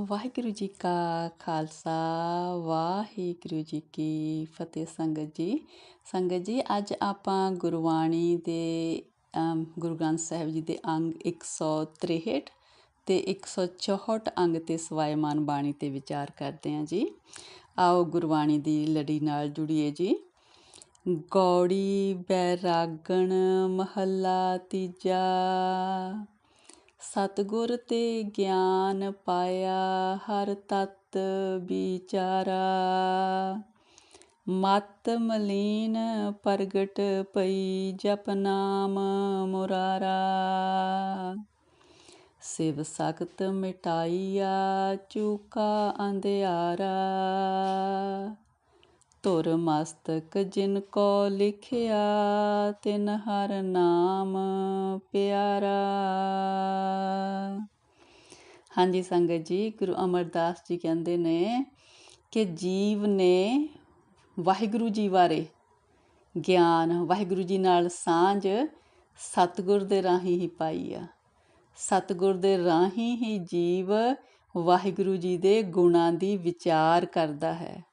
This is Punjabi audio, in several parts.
ਵਾਹਿਗੁਰੂ ਜੀ ਕਾ ਖਾਲਸਾ, ਵਾਹਿਗੁਰੂ ਜੀ ਕੀ ਫਤਿਹ ਸੰਗਤ ਜੀ। ਸੰਗਤ ਜੀ, ਅੱਜ ਆਪਾਂ ਗੁਰਬਾਣੀ ਦੇ ਗੁਰੂ ਗ੍ਰੰਥ ਸਾਹਿਬ ਜੀ ਦੇ ਅੰਗ 163 ਤੇ 164 ਅੰਗ ਤੇ ਸਵਾਇਮਾਨ ਬਾਣੀ ਤੇ ਵਿਚਾਰ ਕਰਦੇ ਹਾਂ ਜੀ। ਆਓ ਗੁਰਬਾਣੀ ਦੀ ਲੜੀ ਨਾਲ ਜੁੜੀਏ ਜੀ। ਗੌੜੀ ਬੈਰਾਗਣ ਮਹੱਲਾ ਤੀਜਾ ਸਤਿਗੁਰ ਤੇ ਗਿਆਨ ਪਾਇਆ ਹਰ ਤਤ ਵਿਚਾਰਾ। ਮਤ ਮਲੀਨ ਪ੍ਰਗਟ ਪਈ ਜਪ ਨਾਮ ਮੁਰਾਰਾ। ਸਿਵ ਸਖਤ ਮਿਟਾਈਆ ਚੂਕਾ ਅੰਧਿਆਰਾ। ਧੁਰ ਮਸਤਕ ਜਿਨ ਕੋ ਲਿਖਿਆ, ਤਿਨ ਹਰ ਨਾਮ ਪਿਆਰਾ। ਹਾਂਜੀ ਸੰਗਤ ਜੀ, ਗੁਰੂ ਅਮਰਦਾਸ ਜੀ ਕਹਿੰਦੇ ਨੇ ਕਿ ਜੀਵ ਨੇ ਵਾਹਿਗੁਰੂ ਜੀ ਬਾਰੇ ਗਿਆਨ, ਵਾਹਿਗੁਰੂ ਜੀ ਨਾਲ ਸਾਂਝ ਸਤਗੁਰ ਦੇ ਰਾਹੀਂ ਹੀ ਪਾਈ ਆ। ਸਤਗੁਰ ਦੇ ਰਾਹੀਂ ਹੀ ਜੀਵ ਵਾਹਿਗੁਰੂ ਜੀ ਦੇ ਗੁਣਾਂ ਦੀ ਵਿਚਾਰ ਕਰਦਾ ਹੈ।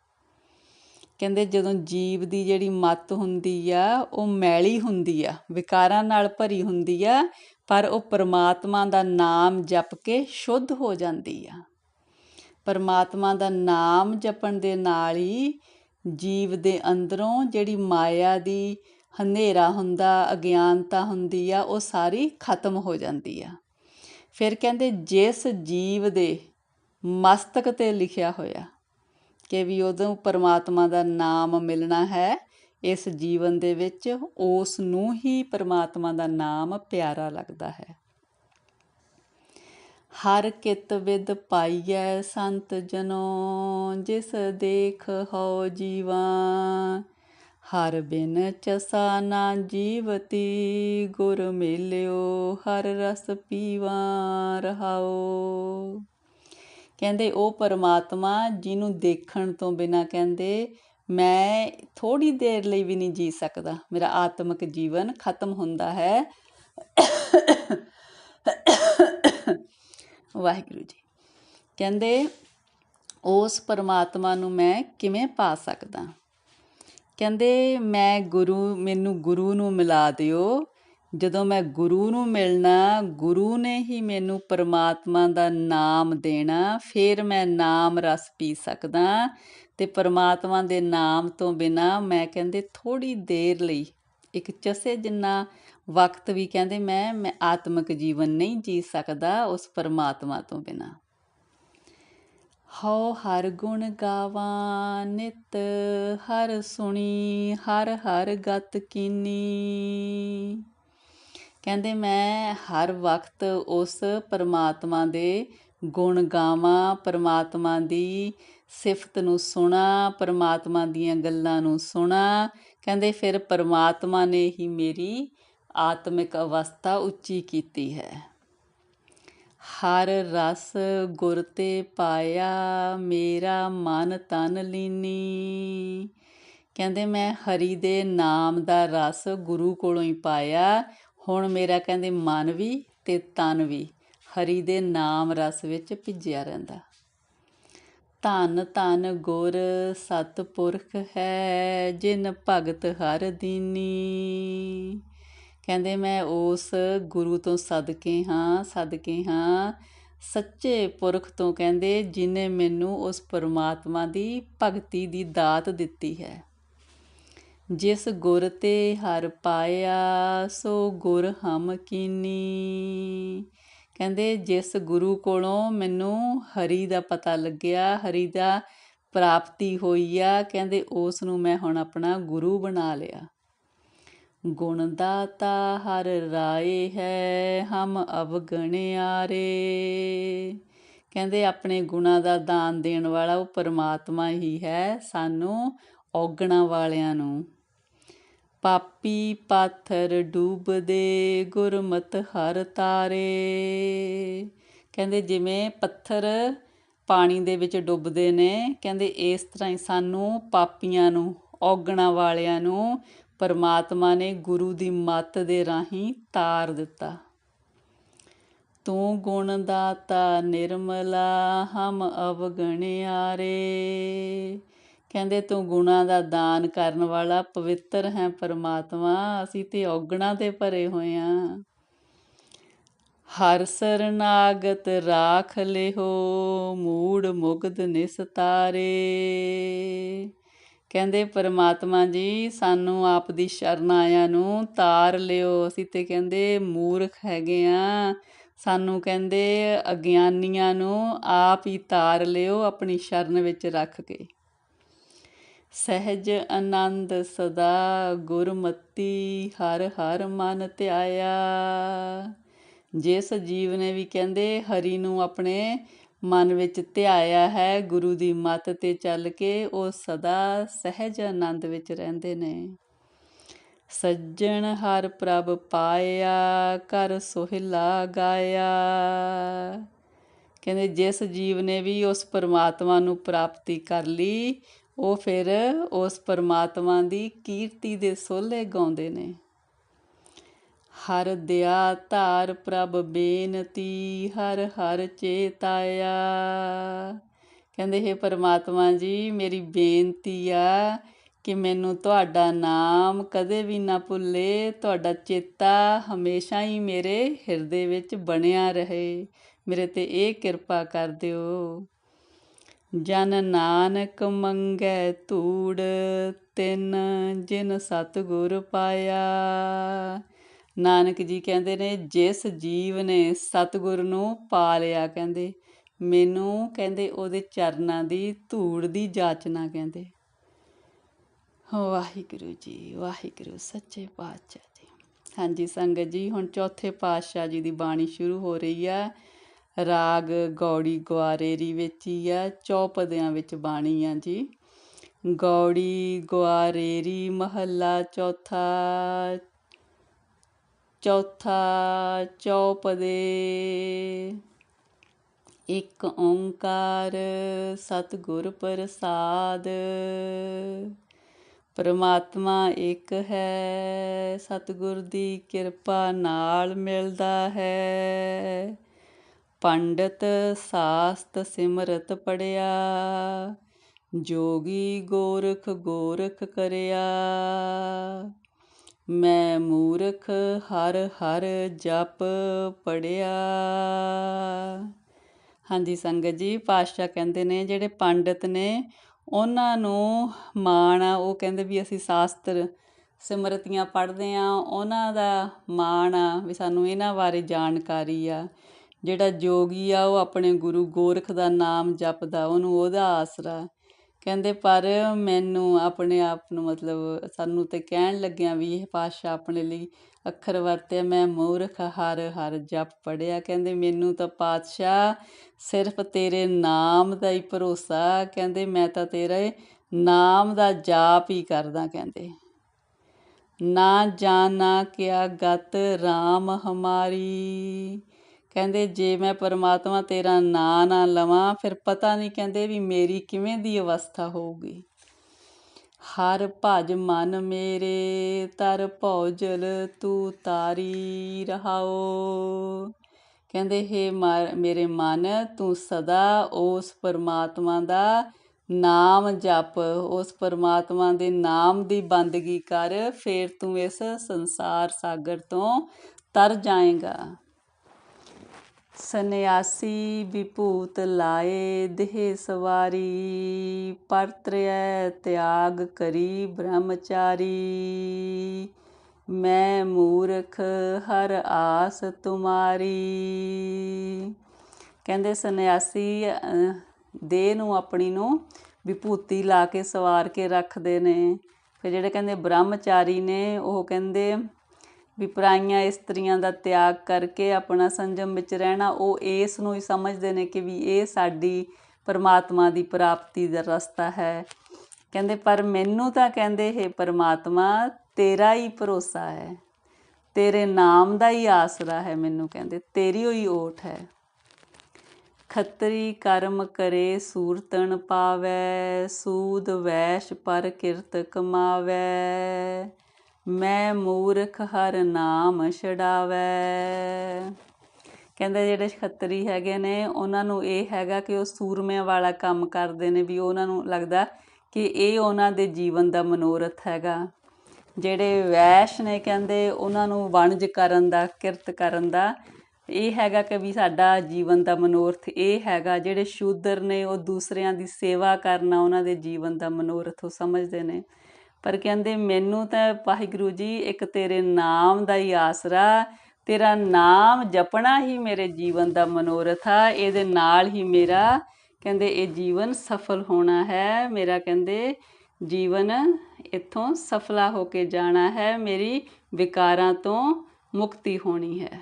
ਕਹਿੰਦੇ ਜਦੋਂ ਜੀਵ ਦੀ ਜਿਹੜੀ ਮੱਤ ਹੁੰਦੀ ਆ, ਉਹ ਮੈਲੀ ਹੁੰਦੀ ਆ, ਵਿਕਾਰਾਂ ਨਾਲ ਭਰੀ ਹੁੰਦੀ ਆ, ਪਰ ਉਹ ਪਰਮਾਤਮਾ ਦਾ ਨਾਮ ਜਪ ਕੇ ਸ਼ੁੱਧ ਹੋ ਜਾਂਦੀ ਆ। ਪਰਮਾਤਮਾ ਦਾ ਨਾਮ ਜਪਣ ਦੇ ਨਾਲ ਹੀ ਜੀਵ ਦੇ ਅੰਦਰੋਂ ਜਿਹੜੀ ਮਾਇਆ ਦੀ ਹਨੇਰਾ ਹੁੰਦਾ, ਅਗਿਆਨਤਾ ਹੁੰਦੀ ਆ, ਉਹ ਸਾਰੀ ਖਤਮ ਹੋ ਜਾਂਦੀ ਆ। ਫਿਰ ਕਹਿੰਦੇ ਜਿਸ ਜੀਵ ਦੇ ਮਸਤਕ ਤੇ ਲਿਖਿਆ ਹੋਇਆ ਕਿ ਵੀ ਉਦੋਂ ਪਰਮਾਤਮਾ ਦਾ ਨਾਮ ਮਿਲਣਾ ਹੈ, ਇਸ ਜੀਵਨ ਦੇ ਵਿੱਚ ਉਸ ਨੂੰ ਹੀ ਪਰਮਾਤਮਾ ਦਾ ਨਾਮ ਪਿਆਰਾ ਲੱਗਦਾ ਹੈ। ਹਰ ਕਿਤ ਵਿਦ ਪਾਈਐ ਸੰਤ ਜਨੋ, ਜਿਸ ਦੇਖ ਹੋ ਜੀਵਾ। ਹਰ ਬਿਨ ਚਸਾ ਨਾ ਜੀਵਤੀ, ਗੁਰ ਮਿਲਿਓ ਹਰ ਰਸ ਪੀਵਾ ਰਹਾਓ। ਕਹਿੰਦੇ, ਉਹ ਪਰਮਾਤਮਾ ਜਿਹਨੂੰ ਦੇਖਣ ਤੋਂ ਬਿਨਾਂ ਕਹਿੰਦੇ, ਮੈਂ ਥੋੜੀ ਦੇਰ ਲਈ ਵੀ ਨਹੀਂ ਜੀ ਸਕਦਾ। ਮੇਰਾ ਆਤਮਿਕ ਜੀਵਨ ਖਤਮ ਹੁੰਦਾ ਹੈ। ਵਾਹਿਗੁਰੂ ਜੀ। ਕਹਿੰਦੇ, ਉਸ ਪਰਮਾਤਮਾ ਨੂੰ ਮੈਂ ਕਿਵੇਂ ਪਾ ਸਕਦਾ? ਕਹਿੰਦੇ, ਮੈਂ ਗੁਰੂ, ਮੈਨੂੰ ਗੁਰੂ ਨੂੰ ਮਿਲਾ ਦਿਓ। ਜਦੋਂ ਮੈਂ ਗੁਰੂ ਨੂੰ ਮਿਲਣਾ, ਗੁਰੂ ਨੇ ਹੀ ਮੈਨੂੰ ਪਰਮਾਤਮਾ ਦਾ ਨਾਮ ਦੇਣਾ, ਫਿਰ ਮੈਂ ਨਾਮ ਰਸ ਪੀ ਸਕਦਾ ਤੇ ਪਰਮਾਤਮਾ ਦੇ ਨਾਮ ਤੋਂ ਬਿਨਾ ਮੈਂ ਕਹਿੰਦੇ ਥੋੜੀ ਦੇਰ ਲਈ ਇੱਕ ਚਸੇ ਜਿੰਨਾ ਵਕਤ ਵੀ ਕਹਿੰਦੇ ਮੈਂ ਮੈਂ ਆਤਮਿਕ ਜੀਵਨ ਨਹੀਂ ਜੀ ਸਕਦਾ ਉਸ ਪਰਮਾਤਮਾ ਤੋਂ ਬਿਨਾ। ਹਉ ਹਰ ਗੁਣ ਗਾਵਾਂ, ਨਿਤ ਹਰ ਸੁਣੀ, ਹਰ ਹਰ ਗਤ ਕੀਨੀ। ਕਹਿੰਦੇ ਮੈਂ ਹਰ ਵਕਤ ਉਸ ਪਰਮਾਤਮਾ ਦੇ ਗੁਣ ਗਾਵਾਂ, ਪਰਮਾਤਮਾ ਦੀ ਸਿਫਤ ਨੂੰ ਸੁਣਾ, ਪਰਮਾਤਮਾ ਦੀਆਂ ਗੱਲਾਂ ਨੂੰ ਸੁਣਾ। ਕਹਿੰਦੇ ਫਿਰ ਪਰਮਾਤਮਾ ਨੇ ਹੀ ਮੇਰੀ ਆਤਮਿਕ ਅਵਸਥਾ ਉੱਚੀ ਕੀਤੀ ਹੈ। ਹਰ ਰਸ ਗੁਰ ਤੇ ਪਾਇਆ, ਮੇਰਾ ਮਨ ਤਨ ਲੀਨੀ। ਕਹਿੰਦੇ ਮੈਂ ਹਰੀ ਦੇ ਨਾਮ ਦਾ ਰਸ ਗੁਰੂ ਕੋਲੋਂ ਹੀ ਪਾਇਆ। ਹੁਣ ਮੇਰਾ ਕਹਿੰਦੇ ਮਨ ਵੀ ਤੇ ਤਨ ਵੀ ਹਰੀ ਦੇ ਨਾਮ ਰਸ ਵਿੱਚ ਭਿੱਜਿਆ ਰਹਿੰਦਾ। ਧਨ ਧਨ ਗੁਰ ਸਤਪੁਰਖ ਹੈ, ਜਿਨ ਭਗਤ ਹਰ ਦੀਨੀ। ਕਹਿੰਦੇ ਮੈਂ ਉਸ ਗੁਰੂ ਤੋਂ ਸਦਕੇ ਹਾਂ ਸਦਕੇ ਹਾਂ। ਸੱਚੇ ਪੁਰਖ ਤੋਂ ਕਹਿੰਦੇ ਜਿਨੇ ਮੈਨੂੰ ਉਸ ਪਰਮਾਤਮਾ ਦੀ ਭਗਤੀ ਦੀ ਦਾਤ ਦਿੱਤੀ ਹੈ। ਜਿਸ ਗੁਰ ਤੇ ਹਰ ਪਾਇਆ, ਸੋ ਗੁਰ ਹਮ ਕੀਨੀ। ਕਹਿੰਦੇ, ਜਿਸ ਗੁਰੂ ਕੋਲੋਂ ਮੈਨੂੰ ਹਰੀ ਦਾ ਪਤਾ ਲੱਗਿਆ, ਹਰੀ ਦਾ ਪ੍ਰਾਪਤੀ ਹੋਈ ਆ, ਕਹਿੰਦੇ ਉਸ ਨੂੰ ਮੈਂ ਹੁਣ ਆਪਣਾ ਗੁਰੂ ਬਣਾ ਲਿਆ। ਗੁਣ ਦਾਤਾ ਹਰ ਰਾਏ ਹੈ, ਹਮ ਅਵਗਣਿਆਰੇ। ਕਹਿੰਦੇ, ਆਪਣੇ ਗੁਣਾ ਦਾ ਦਾਨ ਦੇਣ ਵਾਲਾ ਉਹ ਪਰਮਾਤਮਾ ਹੀ ਹੈ, ਸਾਨੂੰ ਔਗਣਾ ਵਾਲਿਆਂ ਨੂੰ। ਪਾਪੀ ਪਾਥਰ ਡੂਬਦੇ ਗੁਰਮਤ ਹਰ ਤਾਰੇ। ਕਹਿੰਦੇ ਜਿਵੇਂ ਪੱਥਰ ਪਾਣੀ ਦੇ ਵਿੱਚ ਡੁੱਬਦੇ ਨੇ, ਕਹਿੰਦੇ ਇਸ ਤਰ੍ਹਾਂ ਹੀ ਸਾਨੂੰ ਪਾਪੀਆਂ ਨੂੰ, ਔਗਣਾ ਵਾਲਿਆਂ ਨੂੰ ਪਰਮਾਤਮਾ ਨੇ ਗੁਰੂ ਦੀ ਮੱਤ ਦੇ ਰਾਹੀਂ ਤਾਰ ਦਿੱਤਾ। ਤੂੰ ਗੁਣ ਦਾਤਾ ਨਿਰਮਲਾ, ਹਮ ਅਵਗਣਿਆਰੇ। ਕਹਿੰਦੇ ਤੂੰ ਗੁਣਾ ਦਾ ਦਾਨ ਕਰਨ ਵਾਲਾ ਪਵਿੱਤਰ ਹੈ ਪਰਮਾਤਮਾ, ਅਸੀਂ ਤੇ ਔਗਣਾ ਤੇ ਭਰੇ ਹੋਏ ਆ। ਹਰ ਸਰਨਾਗਤ ਰਾਖ ਲਿਓ ਮੂੜ ਮੁਗਦ ਨਿਸਤਾਰੇ ਕਹਿੰਦੇ ਪਰਮਾਤਮਾ ਜੀ, ਸਾਨੂੰ ਆਪ ਦੀ ਸ਼ਰਨ ਆਇਆਂ ਨੂੰ ਤਾਰ ਲਿਓ। ਅਸੀਂ ਤੇ ਕਹਿੰਦੇ ਮੂਰਖ ਹੈਗੇ ਆ। ਸਾਨੂੰ ਕਹਿੰਦੇ ਅਗਿਆਨੀਆਂ ਨੂੰ ਆਪ ਹੀ ਤਾਰ ਲਿਓ, ਆਪਣੀ ਸ਼ਰਨ ਵਿੱਚ ਰੱਖ ਕੇ। ਸਹਿਜ ਆਨੰਦ ਸਦਾ ਗੁਰਮਤੀ ਹਰ ਹਰ ਮਨ ਧਿਆਇਆ। ਜਿਸ ਜੀਵ ਨੇ ਵੀ ਕਹਿੰਦੇ ਹਰੀ ਨੂੰ ਆਪਣੇ ਮਨ ਵਿੱਚ ਧਿਆਇਆ ਹੈ, ਗੁਰੂ ਦੀ ਮੱਤ ਤੇ ਚੱਲ ਕੇ ਉਹ ਸਦਾ ਸਹਿਜ ਆਨੰਦ ਵਿੱਚ ਰਹਿੰਦੇ ਨੇ। ਸੱਜਣ ਹਰ ਪ੍ਰਭ ਪਾਇਆ ਕਰ ਸੋਹਿਲਾ ਗਾਇਆ। ਕਹਿੰਦੇ ਜਿਸ ਜੀਵ ਨੇ ਵੀ ਉਸ ਪਰਮਾਤਮਾ ਨੂੰ ਪ੍ਰਾਪਤੀ ਕਰ ਲਈ ਉਹ ਫਿਰ ਉਸ ਪਰਮਾਤਮਾ ਦੀ ਕੀਰਤੀ ਦੇ ਸੋਲੇ ਗਾਉਂਦੇ ਨੇ। ਹਰ ਦਿਆ ਧਾਰ ਪ੍ਰਭ ਬੇਨਤੀ, ਹਰ ਹਰ ਚੇਤਾਇਆ ਕਹਿੰਦੇ, ਹੈ ਪਰਮਾਤਮਾ ਜੀ, ਮੇਰੀ ਬੇਨਤੀ ਆ ਕਿ ਮੈਨੂੰ ਤੁਹਾਡਾ ਨਾਮ ਕਦੇ ਵੀ ਨਾ ਭੁੱਲੇ, ਤੁਹਾਡਾ ਚੇਤਾ ਹਮੇਸ਼ਾ ਹੀ ਮੇਰੇ ਹਿਰਦੇ ਵਿੱਚ ਬਣਿਆ ਰਹੇ। ਮੇਰੇ ਤੇ ਇਹ ਕਿਰਪਾ ਕਰ ਦਿਓ। ਜਨ ਨਾਨਕ ਮੰਗੈ ਧੂੜ, ਤਿੰਨ ਜਿਨ ਸਤਗੁਰ ਪਾਇਆ। ਨਾਨਕ ਜੀ ਕਹਿੰਦੇ ਨੇ, ਜਿਸ ਜੀਵ ਨੇ ਸਤਗੁਰ ਨੂੰ ਪਾ ਲਿਆ ਕਹਿੰਦੇ, ਮੈਨੂੰ ਕਹਿੰਦੇ ਉਹਦੇ ਚਰਨਾਂ ਦੀ ਧੂੜ ਦੀ ਜਾਚਨਾ ਕਹਿੰਦੇ। ਵਾਹਿਗੁਰੂ ਜੀ, ਵਾਹਿਗੁਰੂ, ਸੱਚੇ ਪਾਤਸ਼ਾਹ ਜੀ। ਹਾਂਜੀ ਸੰਗਤ ਜੀ, ਹੁਣ ਚੌਥੇ ਪਾਤਸ਼ਾਹ ਜੀ ਦੀ ਬਾਣੀ ਸ਼ੁਰੂ ਹੋ ਰਹੀ ਆ। ਰਾਗ, ਗੌੜੀ ਗਵਾਰੇਰੀ ਵਿੱਚ ਹੀ ਆ, ਚੌਪਦਿਆਂ ਵਿੱਚ ਬਾਣੀ ਆ ਜੀ। ਗੌੜੀ ਗਵਾਰੇਰੀ ਮਹੱਲਾ ਚੌਥਾ ਚੌਥਾ ਚੌਪਦੇ। ਇੱਕ ਓੰਕਾਰ ਸਤਿਗੁਰ ਪ੍ਰਸਾਦ, ਪਰਮਾਤਮਾ ਇੱਕ ਹੈ, ਸਤਿਗੁਰ ਦੀ ਕਿਰਪਾ ਨਾਲ ਮਿਲਦਾ ਹੈ। ਪੰਡਤ ਸਾਸਤ ਸਿਮਰਤ ਪੜਿਆ, ਜੋਗੀ ਗੋਰਖ ਗੋਰਖ ਕਰਿਆ। ਮੈਂ ਮੂਰਖ ਹਰ ਹਰ ਜਪ ਪੜਿਆ। ਹਾਂਜੀ, ਸੰਗਤ ਜੀ, ਪਾਤਸ਼ਾਹ ਕਹਿੰਦੇ ਨੇ, ਜਿਹੜੇ ਪੰਡਤ ਨੇ, ਉਹਨਾਂ ਨੂੰ ਮਾਣ ਆ, ਉਹ ਕਹਿੰਦੇ ਵੀ ਅਸੀਂ ਸ਼ਾਸਤਰ ਸਿਮਰਤੀਆਂ ਪੜ੍ਹਦੇ ਆ ਉਹਨਾਂ ਦਾ ਮਾਣ ਆ ਵੀ ਸਾਨੂੰ ਇਹਨਾਂ ਬਾਰੇ ਜਾਣਕਾਰੀ ਆ। ਜਿਹੜਾ ਜੋਗੀ ਆ, ਉਹ ਆਪਣੇ ਗੁਰੂ ਗੋਰਖ ਦਾ ਨਾਮ ਜਪਦਾ, ਉਹਨੂੰ ਉਹਦਾ ਆਸਰਾ। ਕਹਿੰਦੇ, ਪਰ ਮੈਨੂੰ ਆਪਣੇ ਆਪ ਨੂੰ ਮਤਲਬ ਸਾਨੂੰ ਤੇ ਕਹਿਣ ਲੱਗਿਆ ਵੀ ਇਹ ਪਾਤਸ਼ਾਹ ਆਪਣੇ ਲਈ ਅੱਖਰ ਵਰਤੇ ਮੈਂ ਮੂਰਖ ਹਰ ਹਰ ਜਪ ਪੜਿਆ ਕਹਿੰਦੇ, ਮੈਨੂੰ ਤਾਂ ਪਾਤਸ਼ਾਹ ਸਿਰਫ ਤੇਰੇ ਨਾਮ ਦਾ ਹੀ ਭਰੋਸਾ। ਕਹਿੰਦੇ, ਮੈਂ ਤਾਂ ਤੇਰੇ ਨਾਮ ਦਾ ਜਾਪ ਹੀ ਕਰਦਾ। ਕਹਿੰਦੇ, ਨਾ ਜਾਣਾ ਕਿਆ ਗਤ RAM ਹਮਾਰੀ। ਕਹਿੰਦੇ, ਜੇ ਮੈਂ ਪਰਮਾਤਮਾ ਤੇਰਾ ਨਾਂ ਨਾ ਲਵਾਂ, ਫਿਰ ਪਤਾ ਨਹੀਂ ਕਹਿੰਦੇ ਵੀ ਮੇਰੀ ਕਿਵੇਂ ਦੀ ਅਵਸਥਾ ਹੋਊਗੀ। ਹਰ ਭਜ ਮਨ ਮੇਰੇ, ਤਰ ਭੌਜਲ ਤੂੰ ਤਾਰੀ ਰਹਾਓ। ਕਹਿੰਦੇ, ਹੈ ਮੇਰੇ ਮਨ, ਤੂੰ ਸਦਾ ਉਸ ਪਰਮਾਤਮਾ ਦਾ ਨਾਮ ਜਪ। ਉਸ ਪਰਮਾਤਮਾ ਦੇ ਨਾਮ ਦੀ ਬੰਦਗੀ ਕਰ, ਫੇਰ ਤੂੰ ਇਸ ਸੰਸਾਰ ਸਾਗਰ ਤੋਂ ਤਰ ਜਾਏਗਾ। ਸੰਨਿਆਸੀ ਵਿਭੂਤ ਲਾਏ ਦੇਹ ਸਵਾਰੀ ਪਰਤ੍ਰੈ ਤਿਆਗ ਕਰੀ ਬ੍ਰਹਮਚਾਰੀ। ਮੈਂ ਮੂਰਖ, ਹਰ ਆਸ ਤੁਮਾਰੀ। ਕਹਿੰਦੇ ਸੰਨਿਆਸੀ ਦੇਹ ਨੂੰ ਆਪਣੀ ਨੂੰ ਵਿਭੂਤੀ ਲਾ ਕੇ ਸਵਾਰ ਕੇ ਰੱਖਦੇ ਨੇ। ਫਿਰ ਜਿਹੜੇ ਕਹਿੰਦੇ ਬ੍ਰਹਮਚਾਰੀ ਨੇ, ਉਹ ਕਹਿੰਦੇ ਵੀ ਪਰਾਈਆਂ ਇਸਤਰੀਆਂ ਦਾ ਤਿਆਗ ਕਰਕੇ ਆਪਣਾ ਸੰਜਮ ਵਿੱਚ ਰਹਿਣਾ, ਉਹ ਇਸ ਨੂੰ ਹੀ ਸਮਝਦੇ ਨੇ ਕਿ ਵੀ ਇਹ ਸਾਡੀ ਪਰਮਾਤਮਾ ਦੀ ਪ੍ਰਾਪਤੀ ਦਾ ਰਸਤਾ ਹੈ। ਕਹਿੰਦੇ, ਪਰ ਮੈਨੂੰ ਤਾਂ ਕਹਿੰਦੇ, ਹੈ ਪਰਮਾਤਮਾ, ਤੇਰਾ ਹੀ ਭਰੋਸਾ ਹੈ। ਤੇਰੇ ਨਾਮ ਦਾ ਹੀ ਆਸਰਾ ਹੈ ਮੈਨੂੰ ਕਹਿੰਦੇ, ਤੇਰੀ ਹੋਈ ਓਟ ਹੈ। ਖੱਤਰੀ ਕਰਮ ਕਰੇ ਸੂਰਤਨ ਪਾਵੇ, ਸੂਦ ਵੈਸ਼ ਪਰ ਕਿਰਤ ਕਮਾਵੇ। ਮੈਂ ਮੂਰਖ ਹਰ ਨਾਮ ਛਡਾਵੇ। ਕਹਿੰਦੇ ਜਿਹੜੇ ਖੱਤਰੀ ਹੈਗੇ ਨੇ, ਉਹਨਾਂ ਨੂੰ ਇਹ ਹੈਗਾ ਕਿ ਉਹ ਸੂਰਮਿਆਂ ਵਾਲਾ ਕੰਮ ਕਰਦੇ ਨੇ ਵੀ ਉਹਨਾਂ ਨੂੰ ਲੱਗਦਾ ਕਿ ਇਹ ਉਹਨਾਂ ਦੇ ਜੀਵਨ ਦਾ ਮਨੋਰਥ ਹੈਗਾ। ਜਿਹੜੇ ਵੈਸ਼ ਨੇ ਕਹਿੰਦੇ, ਉਹਨਾਂ ਨੂੰ ਵਣਜ ਕਰਨ ਦਾ, ਕਿਰਤ ਕਰਨ ਦਾ, ਇਹ ਹੈਗਾ ਕਿ ਵੀ ਸਾਡਾ ਜੀਵਨ ਦਾ ਮਨੋਰਥ ਇਹ ਹੈਗਾ। ਜਿਹੜੇ ਸ਼ੂਦਰ ਨੇ, ਉਹ ਦੂਸਰਿਆਂ ਦੀ ਸੇਵਾ ਕਰਨਾ ਉਹਨਾਂ ਦੇ ਜੀਵਨ ਦਾ ਮਨੋਰਥ ਉਹ ਸਮਝਦੇ ਨੇ। ਪਰ ਕਹਿੰਦੇ ਮੈਨੂੰ ਤਾਂ ਵਾਹਿਗੁਰੂ ਜੀ ਇੱਕ ਤੇਰੇ ਨਾਮ ਦਾ ਹੀ ਆਸਰਾ, ਤੇਰਾ ਨਾਮ ਜਪਣਾ ਹੀ ਮੇਰੇ ਜੀਵਨ ਦਾ ਮਨੋਰਥ ਆ, ਇਹਦੇ ਨਾਲ ਹੀ ਮੇਰਾ ਕਹਿੰਦੇ ਇਹ ਜੀਵਨ ਸਫਲ ਹੋਣਾ ਹੈ, ਮੇਰਾ ਕਹਿੰਦੇ ਜੀਵਨ ਇੱਥੋਂ ਸਫਲਾ ਹੋ ਕੇ ਜਾਣਾ ਹੈ, ਮੇਰੀ ਵਿਕਾਰਾਂ ਤੋਂ ਮੁਕਤੀ ਹੋਣੀ ਹੈ।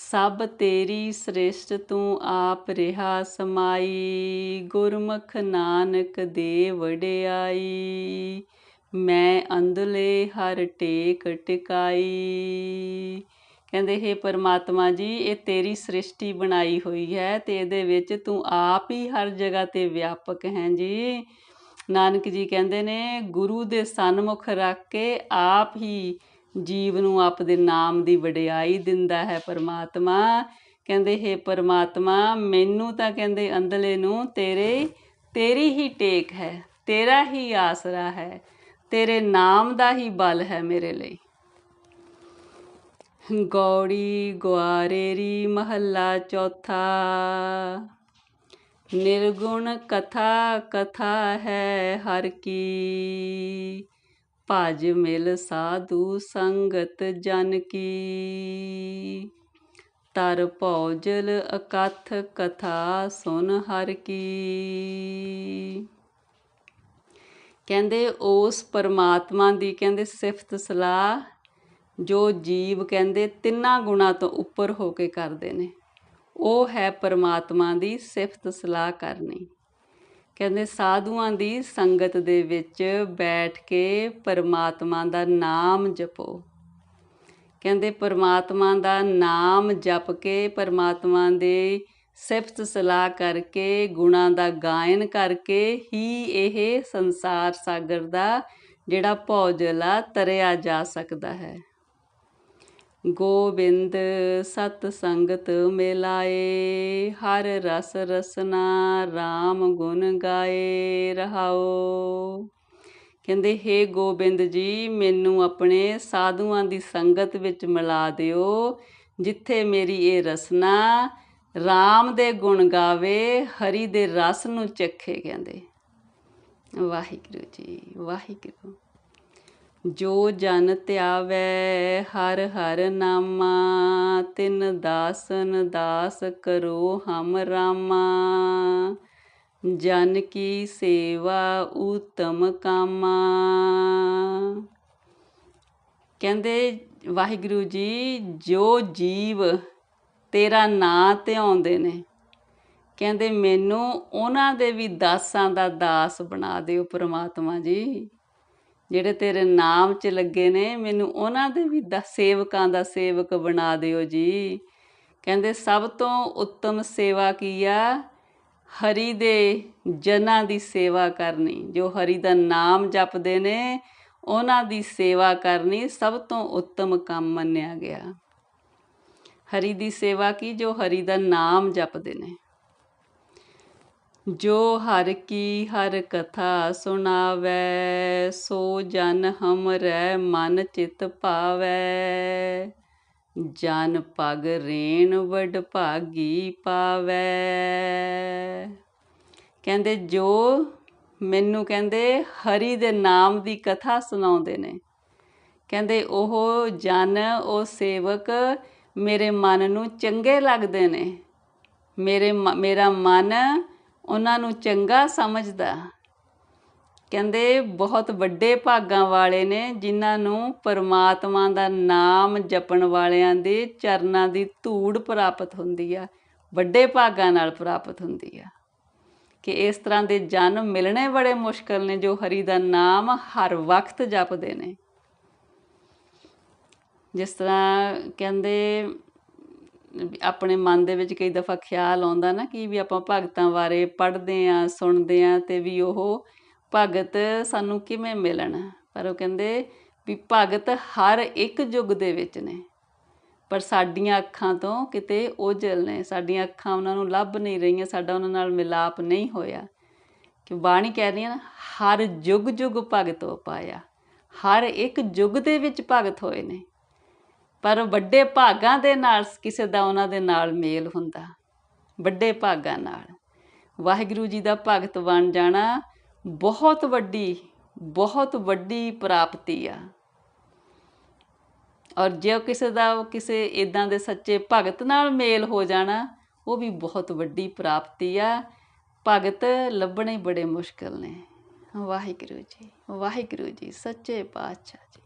ਸਭ ਤੇਰੀ ਸ੍ਰਿਸ਼ਟ ਤੂੰ ਆਪ ਰਿਹਾ ਸਮਾਈ। ਗੁਰਮੁਖ ਨਾਨਕ ਦੇ ਵਡਿਆਈ। ਮੈਂ ਅੰਦਲੇ ਹਰ ਟੇਕ ਟਿਕਾਈ। ਕਹਿੰਦੇ हे ਪਰਮਾਤਮਾ ਜੀ, ਇਹ ਤੇਰੀ ਸ੍ਰਿਸ਼ਟੀ ਬਣਾਈ ਹੋਈ ਹੈ ਤੇ ਇਹਦੇ ਵਿੱਚ ਤੂੰ ਆਪ ਹੀ ਹਰ ਜਗ੍ਹਾ ਤੇ ਵਿਆਪਕ ਹੈ ਜੀ। ਨਾਨਕ ਜੀ ਕਹਿੰਦੇ ਨੇ, ਗੁਰੂ ਦੇ ਸਨਮੁਖ ਰੱਖ ਕੇ ਆਪ ਹੀ ਜੀਵ ਨੂੰ ਆਪਦੇ ਨਾਮ ਦੀ ਵਡਿਆਈ ਦਿੰਦਾ ਹੈ ਪਰਮਾਤਮਾ। ਕਹਿੰਦੇ, ਹੈ ਪਰਮਾਤਮਾ, ਮੈਨੂੰ ਤਾਂ ਕਹਿੰਦੇ ਅੰਦਲੇ ਨੂੰ ਤੇਰੇ, ਤੇਰੀ ਹੀ ਟੇਕ ਹੈ, ਤੇਰਾ ਹੀ ਆਸਰਾ ਹੈ, ਤੇਰੇ ਨਾਮ ਦਾ ਹੀ ਬਲ ਹੈ ਮੇਰੇ ਲਈ। ਗੌੜੀ ਗੁਆਰੇਰੀ ਮਹੱਲਾ ਚੌਥਾ। ਨਿਰਗੁਣ ਕਥਾ ਕਥਾ ਹੈ ਹਰ ਕੀ। ਭਜ ਮਿਲ ਸਾਧੂ ਸੰਗਤ ਜਨ ਕੀ। ਤਰ ਭੌਜਲ ਅਕਥ ਕਥਾ ਸੁਨ ਹਰ ਕੀ। ਕਹਿੰਦੇ ਉਸ ਪਰਮਾਤਮਾ ਦੀ ਕਹਿੰਦੇ ਸਿਫਤ ਸਲਾਹ, ਜੋ ਜੀਵ ਕਹਿੰਦੇ ਤਿੰਨਾਂ ਗੁਣਾ ਤੋਂ ਉੱਪਰ ਹੋ ਕੇ ਕਰਦੇ ਨੇ। ਉਹ ਹੈ ਪਰਮਾਤਮਾ ਦੀ ਸਿਫਤ ਸਲਾਹ ਕਰਨੀ। ਕਹਿੰਦੇ ਸਾਧੂਆਂ ਦੀ ਸੰਗਤ ਦੇ ਵਿੱਚ ਬੈਠ ਕੇ ਪਰਮਾਤਮਾ ਦਾ ਨਾਮ ਜਪੋ। ਕਹਿੰਦੇ ਪਰਮਾਤਮਾ ਦਾ ਨਾਮ ਜਪ ਕੇ ਪਰਮਾਤਮਾ ਦੇ ਸਿਫਤ ਸਲਾਹ ਕਰਕੇ, ਗੁਣਾਂ ਦਾ ਗਾਇਨ ਕਰਕੇ ਹੀ ਇਹ ਸੰਸਾਰ ਸਾਗਰ ਦਾ ਜਿਹੜਾ ਭੌਜਲ ਆ ਤਰਿਆ ਜਾ ਸਕਦਾ ਹੈ। ਗੋਬਿੰਦ ਸਤ ਸੰਗਤ ਮਿਲਾਏ, ਹਰ ਰਸ ਰਸਨਾ RAM ਗੁਣ ਗਾਏ, ਰਹਾਓ। ਕਹਿੰਦੇ, ਹੇ ਗੋਬਿੰਦ ਜੀ, ਮੈਨੂੰ ਆਪਣੇ ਸਾਧੂਆਂ ਦੀ ਸੰਗਤ ਵਿੱਚ ਮਿਲਾ ਦਿਓ, ਜਿੱਥੇ ਮੇਰੀ ਇਹ ਰਸਨਾ RAM ਦੇ ਗੁਣ ਗਾਵੇ, ਹਰੀ ਦੇ ਰਸ ਨੂੰ ਚੱਖੇ, ਕਹਿੰਦੇ। ਵਾਹਿਗੁਰੂ ਜੀ, ਵਾਹਿਗੁਰੂ। ਜੋ ਜਨ ਧਿਆਵੈ ਹਰ ਹਰ ਨਾਮਾ, ਤਿਨ ਦਾਸਨ ਦਾਸ ਕਰੋ ਹਮ ਰਾਮਾ। ਜਨ ਕੀ ਸੇਵਾ ਉਤਮ ਕਾਮਾ। ਕਹਿੰਦੇ ਵਾਹਿਗੁਰੂ ਜੀ, ਜੋ ਜੀਵ ਤੇਰਾ ਨਾਂ ਧਿਆਉਂਦੇ ਨੇ, ਕਹਿੰਦੇ ਮੈਨੂੰ ਉਹਨਾਂ ਦੇ ਵੀ ਦਾਸਾਂ ਦਾ ਦਾਸ ਬਣਾ ਦਿਓ ਪ੍ਰਮਾਤਮਾ ਜੀ। ਜਿਹੜੇ ਤੇਰੇ ਨਾਮ 'ਚ ਲੱਗੇ ਨੇ, ਮੈਨੂੰ ਉਹਨਾਂ ਦੇ ਵੀ ਦਾ, ਸੇਵਕਾਂ ਦਾ ਸੇਵਕ ਬਣਾ ਦਿਓ ਜੀ। ਕਹਿੰਦੇ, ਸਭ ਤੋਂ ਉੱਤਮ ਸੇਵਾ ਕੀ ਆ? ਹਰੀ ਦੇ ਜਨਾਂ ਦੀ ਸੇਵਾ ਕਰਨੀ। ਜੋ ਹਰੀ ਦਾ ਨਾਮ ਜਪਦੇ ਨੇ, ਉਹਨਾਂ ਦੀ ਸੇਵਾ ਕਰਨੀ ਸਭ ਤੋਂ ਉੱਤਮ ਕੰਮ ਮੰਨਿਆ ਗਿਆ। ਹਰੀ ਦੀ ਸੇਵਾ ਕੀ? ਜੋ ਹਰੀ ਦਾ ਨਾਮ ਜਪਦੇ ਨੇ। ਜੋ ਹਰ ਕੀ ਹਰ ਕਥਾ ਸੁਣਾਵੈ, ਸੋ ਜਨ ਹਮਰੈ ਮਨ ਚਿਤ ਪਾਵੈ। ਜਨ ਪਗ ਰੇਣ ਵਡ ਭਾਗੀ ਪਾਵੈ। ਕਹਿੰਦੇ ਜੋ ਮੈਨੂੰ ਕਹਿੰਦੇ ਹਰੀ ਦੇ ਨਾਮ ਦੀ ਕਥਾ ਸੁਣਾਉਂਦੇ ਨੇ। ਕਹਿੰਦੇ ਉਹ ਜਨ, ਉਹ ਸੇਵਕ ਮੇਰੇ ਮਨ ਨੂੰ ਚੰਗੇ ਲੱਗਦੇ ਨੇ। ਮੇਰੇ ਮੇਰਾ ਮਨ ਉਹਨਾਂ ਨੂੰ ਚੰਗਾ ਸਮਝਦਾ। ਕਹਿੰਦੇ ਬਹੁਤ ਵੱਡੇ ਭਾਗਾਂ ਵਾਲੇ ਨੇ ਜਿਨ੍ਹਾਂ ਨੂੰ ਪਰਮਾਤਮਾ ਦਾ ਨਾਮ ਜਪਣ ਵਾਲਿਆਂ ਦੇ ਚਰਨਾਂ ਦੀ ਧੂੜ ਪ੍ਰਾਪਤ ਹੁੰਦੀ ਆ, ਵੱਡੇ ਭਾਗਾਂ ਨਾਲ ਪ੍ਰਾਪਤ ਹੁੰਦੀ ਆ। ਕਿ ਇਸ ਤਰ੍ਹਾਂ ਦੇ ਜਨ ਮਿਲਣੇ ਬੜੇ ਮੁਸ਼ਕਲ ਨੇ ਜੋ ਹਰੀ ਦਾ ਨਾਮ ਹਰ ਵਕਤ ਜਪਦੇ ਨੇ। ਜਿਸ ਤਰ੍ਹਾਂ ਕਹਿੰਦੇ ਆਪਣੇ ਮਨ ਦੇ ਵਿੱਚ ਕਈ ਦਫਾ ਖਿਆਲ ਆਉਂਦਾ ਨਾ ਕਿ ਵੀ ਆਪਾਂ ਭਗਤਾਂ ਬਾਰੇ ਪੜ੍ਹਦੇ ਆ ਸੁਣਦੇ ਆ ਤੇ ਵੀ ਉਹ ਭਗਤ ਸਾਨੂੰ ਕਿਵੇਂ ਮਿਲਣ? ਪਰ ਉਹ ਕਹਿੰਦੇ ਵੀ ਭਗਤ ਹਰ ਇੱਕ ਯੁੱਗ ਦੇ ਵਿੱਚ ਨੇ। ਪਰ ਸਾਡੀਆਂ ਅੱਖਾਂ ਤੋਂ ਕਿਤੇ ਓਝਲ ਨੇ। ਸਾਡੀਆਂ ਅੱਖਾਂ ਉਹਨਾਂ ਨੂੰ ਲੱਭ ਨਹੀਂ ਰਹੀਆਂ, ਸਾਡਾ ਉਹਨਾਂ ਨਾਲ ਮਿਲਾਪ ਨਹੀਂ ਹੋਇਆ। ਕਿ ਬਾਣੀ ਕਹਿ ਰਹੀ ਹੈ ਨਾ, ਹਰ ਯੁੱਗ ਯੁੱਗ ਭਗਤ ਹੋ ਪਾਇਆ। ਹਰ ਇੱਕ ਯੁੱਗ ਦੇ ਵਿੱਚ ਭਗਤ ਹੋਏ ਨੇ। ਪਰ ਵੱਡੇ ਭਾਗਾਂ ਦੇ ਨਾਲ ਕਿਸੇ ਦਾ ਉਹਨਾਂ ਦੇ ਨਾਲ ਮੇਲ ਹੁੰਦਾ। ਵੱਡੇ ਭਾਗਾਂ ਨਾਲ। ਵਾਹਿਗੁਰੂ ਜੀ ਦਾ ਭਗਤ ਬਣ ਜਾਣਾ ਬਹੁਤ ਵੱਡੀ ਬਹੁਤ ਵੱਡੀ ਪ੍ਰਾਪਤੀ ਆ। ਔਰ ਜੇ ਕਿਸੇ ਦਾ, ਕਿਸੇ ਇਦਾਂ ਦੇ ਸੱਚੇ ਭਗਤ ਨਾਲ ਮੇਲ ਹੋ ਜਾਣਾ, ਉਹ ਵੀ ਬਹੁਤ ਵੱਡੀ ਪ੍ਰਾਪਤੀ ਆ। ਭਗਤ ਲੱਭਣੇ ਬੜੇ ਮੁਸ਼ਕਲ ਨੇ। ਵਾਹਿਗੁਰੂ ਜੀ ਵਾਹਿਗੁਰੂ ਜੀ, ਸੱਚੇ ਪਾਤਸ਼ਾਹ ਜੀ।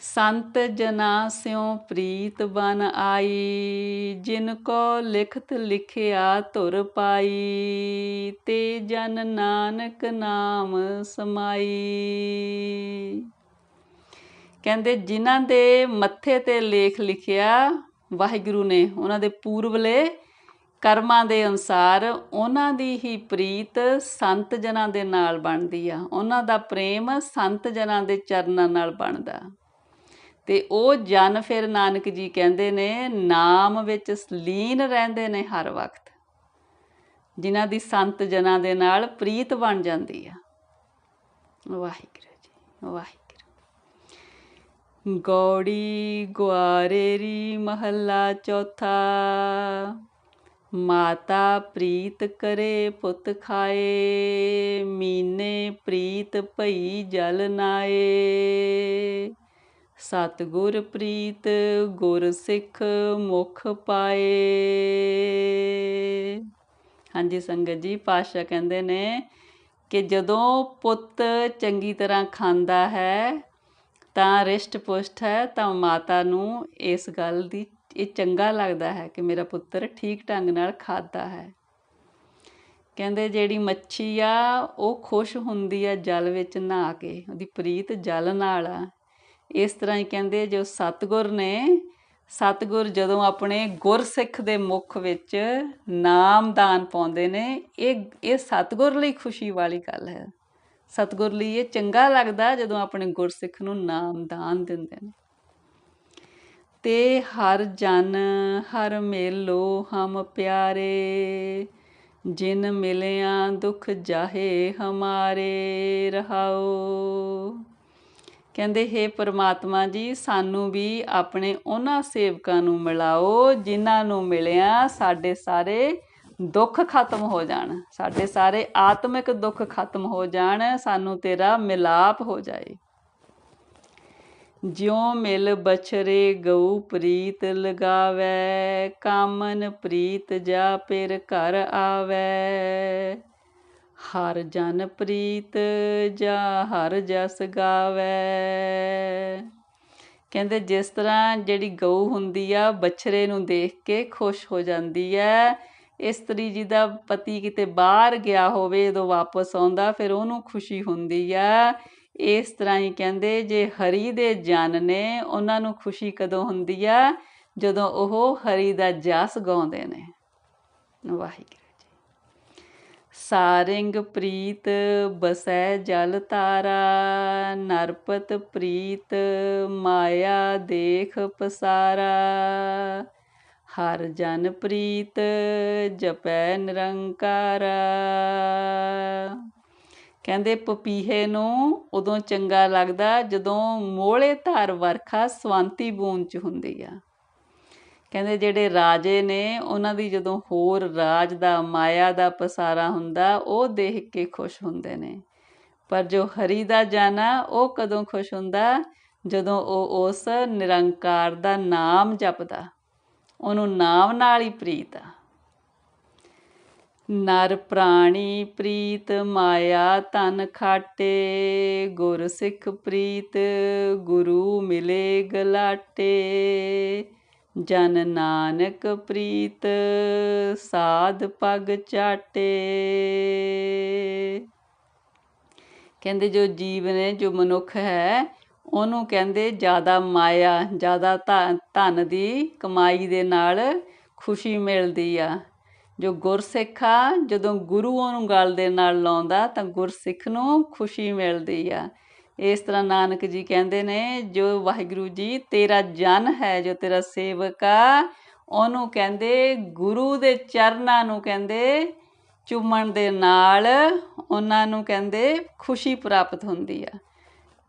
ਸੰਤ ਜਨਾ ਸਿਉ ਪ੍ਰੀਤ ਬਨ ਆਈ, ਜਿਨ ਕੋ ਲਿਖਤ ਲਿਖਿਆ ਧੁਰ ਪਾਈ, ਤੇ ਜਨ ਨਾਨਕ ਨਾਮ ਸਮਾਈ। ਕਹਿੰਦੇ ਜਿਨ੍ਹਾਂ ਦੇ ਮੱਥੇ ਤੇ ਲੇਖ ਲਿਖਿਆ ਵਾਹਿਗੁਰੂ ਨੇ, ਉਹਨਾਂ ਦੇ ਪੂਰਵਲੇ ਕਰਮਾਂ ਦੇ ਅਨੁਸਾਰ ਉਹਨਾਂ ਦੀ ਹੀ ਪ੍ਰੀਤ ਸੰਤ ਜਨਾਂ ਦੇ ਨਾਲ ਬਣਦੀ ਆ। ਉਹਨਾਂ ਦਾ ਪ੍ਰੇਮ ਸੰਤ ਜਨਾਂ ਦੇ ਚਰਨਾਂ ਨਾਲ ਬਣਦਾ। ਤੇ ਉਹ ਜਨ ਫਿਰ ਨਾਨਕ ਜੀ ਕਹਿੰਦੇ ਨੇ, ਨਾਮ ਵਿੱਚ ਲੀਨ ਰਹਿੰਦੇ ਨੇ ਹਰ ਵਕਤ। ਜਿਨ੍ਹਾਂ ਦੀ ਸੰਤ ਜਨਾਂ ਦੇ ਨਾਲ ਪ੍ਰੀਤ ਬਣ ਜਾਂਦੀ ਆ। ਵਾਹਿਗੁਰੂ ਜੀ, ਵਾਹਿਗੁਰੂ। ਗੌੜੀ ਗੁਆਰੇਰੀ ਮਹੱਲਾ ਚੌਥਾ, ਮਾਤਾ ਪ੍ਰੀਤ ਕਰੇ ਪੁੱਤ ਖਾਏ, ਮੀਨੇ ਪ੍ਰੀਤ ਭਈ ਜਲ ਨਾਏ। ਸਤਗੁਰ ਪ੍ਰੀਤ ਗੁਰ ਸਿੱਖ ਮੁਖ ਪਾਏ। ਹਾਂਜੀ ਸੰਗਤ ਜੀ ਪਾਸ਼ਾ ਕਹਿੰਦੇ ਨੇ ਕਿ ਜਦੋਂ ਪੁੱਤ ਚੰਗੀ ਤਰ੍ਹਾਂ ਖਾਂਦਾ ਹੈ, ਤਾਂ ਰਿਸ਼ਟ ਪੁਸ਼ਟ ਹੈ, ਤਾਂ ਮਾਤਾ ਨੂੰ ਇਸ ਗੱਲ ਦੀ ਇਹ ਚੰਗਾ ਲੱਗਦਾ ਹੈ ਕਿ ਮੇਰਾ ਪੁੱਤਰ ਠੀਕ ਢੰਗ ਨਾਲ ਖਾਦਾ ਹੈ। ਕਹਿੰਦੇ ਜਿਹੜੀ ਮੱਛੀ ਆ, ਉਹ ਖੁਸ਼ ਹੁੰਦੀ ਆ ਜਲ ਵਿੱਚ ਨਹਾ ਕੇ, ਉਹਦੀ ਪ੍ਰੀਤ ਜਲ ਨਾਲ ਆ। ਇਸ ਤਰ੍ਹਾਂ ਹੀ ਕਹਿੰਦੇ ਜੋ ਸਤਗੁਰ ਨੇ, ਸਤਗੁਰ ਜਦੋਂ ਆਪਣੇ ਗੁਰਸਿੱਖ ਦੇ ਮੁਖ ਵਿੱਚ ਨਾਮਦਾਨ ਪਾਉਂਦੇ ਨੇ, ਇਹ ਇਹ ਸਤਗੁਰ ਲਈ ਖੁਸ਼ੀ ਵਾਲੀ ਗੱਲ ਹੈ। ਸਤਗੁਰ ਲਈ ਇਹ ਚੰਗਾ ਲੱਗਦਾ ਜਦੋਂ ਆਪਣੇ ਗੁਰਸਿੱਖ ਨੂੰ ਨਾਮਦਾਨ ਦਿੰਦੇ ਨੇ। ਤੇ ਹਰ ਜਨ, ਹਰ ਮੇਲੋ ਹਮ ਪਿਆਰੇ, ਜਿਨ ਮਿਲਿਆ ਦੁਖ ਜਾਹੇ ਹਮਾਰੇ ਰਹਾਓ। ਕਹਿੰਦੇ, ਹੈ ਪ੍ਰਮਾਤਮਾ ਜੀ, ਸਾਨੂੰ ਵੀ ਆਪਣੇ ਉਹਨਾਂ ਸੇਵਕਾਂ ਨੂੰ ਮਿਲਾਓ, ਜਿਨ੍ਹਾਂ ਨੂੰ ਮਿਲਿਆ ਸਾਡੇ ਸਾਰੇ ਦੁੱਖ ਖਤਮ ਹੋ ਜਾਣ, ਸਾਡੇ ਸਾਰੇ ਆਤਮਿਕ ਦੁੱਖ ਖਤਮ ਹੋ ਜਾਣ, ਸਾਨੂੰ ਤੇਰਾ ਮਿਲਾਪ ਹੋ ਜਾਏ। ਜਿਉ ਮਿਲ ਬਛਰੇ ਗਊ ਪ੍ਰੀਤ ਲਗਾਵੇ, ਕਾਮਨ ਪ੍ਰੀਤ ਜਾ ਪਿਰ ਘਰ ਆਵੇ। ਹਰ ਜਨ ਪ੍ਰੀਤ ਜਾ ਹਰ ਜਸ ਗਾਵੇ। ਕਹਿੰਦੇ ਜਿਸ ਤਰ੍ਹਾਂ ਜਿਹੜੀ ਗਊ ਹੁੰਦੀ ਆ, ਬਛਰੇ ਨੂੰ ਦੇਖ ਕੇ ਖੁਸ਼ ਹੋ ਜਾਂਦੀ ਹੈ ਇਸਤਰੀ ਜੀ ਦਾ ਪਤੀ ਕਿਤੇ ਬਾਹਰ ਗਿਆ ਹੋਵੇ, ਜਦੋਂ ਵਾਪਸ ਆਉਂਦਾ, ਫਿਰ ਉਹਨੂੰ ਖੁਸ਼ੀ ਹੁੰਦੀ ਆ। ਇਸ ਤਰ੍ਹਾਂ ਹੀ ਕਹਿੰਦੇ ਜੇ ਹਰੀ ਦੇ ਜਨ ਨੇ, ਉਹਨਾਂ ਨੂੰ ਖੁਸ਼ੀ ਕਦੋਂ ਹੁੰਦੀ ਆ? ਜਦੋਂ ਉਹ ਹਰੀ ਦਾ ਜਸ ਗਾਉਂਦੇ ਨੇ। ਵਾਹਿਗੁਰੂ। ਸਾਰਿੰਗ ਪ੍ਰੀਤ ਬਸੈ ਜਲ ਤਾਰਾ, ਨਰਪਤ ਪ੍ਰੀਤ ਮਾਇਆ ਦੇਖ ਪਸਾਰਾ। ਹਰ ਜਨ ਪ੍ਰੀਤ ਜਪੈ ਨਿਰੰਕਾਰਾ। ਕਹਿੰਦੇ ਪਪੀਹੇ ਨੂੰ ਉਦੋਂ ਚੰਗਾ ਲੱਗਦਾ ਜਦੋਂ ਮੋਲੇ ਧਾਰ ਵਰਖਾ ਸਵਾਂਤੀ ਬੂੰਦ ਚ ਹੁੰਦੀ ਆ। ਕਹਿੰਦੇ ਜਿਹੜੇ ਰਾਜੇ ਨੇ, ਉਹਨਾਂ ਦੀ ਜਦੋਂ ਹੋਰ ਰਾਜ ਦਾ, ਮਾਇਆ ਦਾ ਪਸਾਰਾ ਹੁੰਦਾ, ਉਹ ਦੇਖ ਕੇ ਖੁਸ਼ ਹੁੰਦੇ ਨੇ। ਪਰ ਜੋ ਹਰੀ ਦਾ ਜਾਣਾ ਉਹ ਕਦੋਂ ਖੁਸ਼ ਹੁੰਦਾ? ਜਦੋਂ ਉਹ ਉਸ ਨਿਰੰਕਾਰ ਦਾ ਨਾਮ ਜਪਦਾ। ਉਹਨੂੰ ਨਾਮ ਨਾਲ ਹੀ ਪ੍ਰੀਤ ਆ। ਨਰ ਪ੍ਰਾਣੀ ਪ੍ਰੀਤ, ਮਾਇਆ ਤਨ ਖਾਟੇ, ਗੁਰ ਸਿੱਖ ਪ੍ਰੀਤ, ਗੁਰੂ ਮਿਲੇ ਗਲਾਟੇ। ਜਨ ਨਾਨਕ ਪ੍ਰੀਤ, ਸਾਧ ਪਗ ਚਾਟੇ। ਕਹਿੰਦੇ ਜੋ ਜੀਵ ਨੇ, ਜੋ ਮਨੁੱਖ ਹੈ, ਉਹਨੂੰ ਕਹਿੰਦੇ ਜ਼ਿਆਦਾ ਮਾਇਆ, ਜ਼ਿਆਦਾ ਧਨ ਦੀ ਕਮਾਈ ਦੇ ਨਾਲ ਖੁਸ਼ੀ ਮਿਲਦੀ ਆ। ਜੋ ਗੁਰਸਿੱਖ ਆ, ਜਦੋਂ ਗੁਰੂ ਉਹਨੂੰ ਗਲ ਦੇ ਨਾਲ ਲਾਉਂਦਾ ਤਾਂ ਗੁਰਸਿੱਖ ਨੂੰ ਖੁਸ਼ੀ ਮਿਲਦੀ ਆ। ਇਸ ਤਰ੍ਹਾਂ ਨਾਨਕ ਜੀ ਕਹਿੰਦੇ ਨੇ, ਜੋ ਵਾਹਿਗੁਰੂ ਜੀ ਤੇਰਾ ਜਨ ਹੈ, ਜੋ ਤੇਰਾ ਸੇਵਕ ਆ, ਉਹਨੂੰ ਕਹਿੰਦੇ ਗੁਰੂ ਦੇ ਚਰਨਾਂ ਨੂੰ ਕਹਿੰਦੇ ਚੁੰਮਣ ਦੇ ਨਾਲ ਉਹਨਾਂ ਨੂੰ ਕਹਿੰਦੇ ਖੁਸ਼ੀ ਪ੍ਰਾਪਤ ਹੁੰਦੀ ਆ।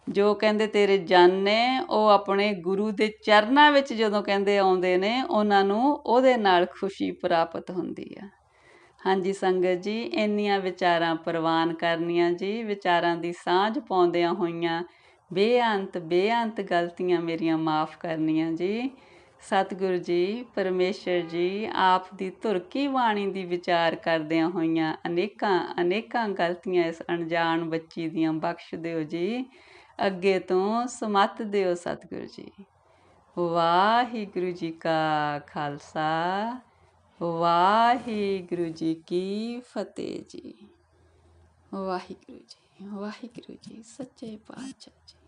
ਜੋ ਕਹਿੰਦੇ ਤੇਰੇ ਜਨ ਨੇ, ਉਹ ਆਪਣੇ ਗੁਰੂ ਦੇ ਚਰਨਾਂ ਵਿੱਚ ਜਦੋਂ ਕਹਿੰਦੇ ਆਉਂਦੇ ਨੇ, ਉਹਨਾਂ ਨੂੰ ਉਹਦੇ ਨਾਲ ਖੁਸ਼ੀ ਪ੍ਰਾਪਤ ਹੁੰਦੀ ਆ। ਹਾਂਜੀ ਸੰਗਤ ਜੀ, ਇੰਨੀਆਂ ਵਿਚਾਰਾਂ ਪ੍ਰਵਾਨ ਕਰਨੀਆਂ ਜੀ, ਵਿਚਾਰਾਂ ਦੀ ਸਾਂਝ ਪਾਉਂਦਿਆਂ ਹੋਈਆਂ ਬੇਅੰਤ ਬੇਅੰਤ ਗਲਤੀਆਂ ਮੇਰੀਆਂ ਮਾਫ ਕਰਨੀਆਂ ਜੀ। ਸਤਿਗੁਰੂ ਜੀ, ਪਰਮੇਸ਼ਰ ਜੀ, ਆਪ ਦੀ ਧੁਰਕੀ ਬਾਣੀ ਦੀ ਵਿਚਾਰ ਕਰਦਿਆਂ ਹੋਈਆਂ ਅਨੇਕਾਂ ਅਨੇਕਾਂ ਗਲਤੀਆਂ ਇਸ ਅਣਜਾਣ ਬੱਚੀ ਦੀਆਂ ਬਖਸ਼ ਦਿਓ ਜੀ। ਅੱਗੇ ਤੋਂ ਸਮਤ ਦਿਓ ਸਤਿਗੁਰੂ ਜੀ। ਵਾਹਿਗੁਰੂ ਜੀ ਕਾ ਖਾਲਸਾ। ਵਾਹਿਗੁਰੂ ਜੀ ਕੀ ਫਤਿਹ ਜੀ। ਵਾਹਿਗੁਰੂ ਜੀ ਵਾਹਿਗੁਰੂ ਜੀ ਸੱਚੇ ਪਾਤਸ਼ਾਹ ਜੀ।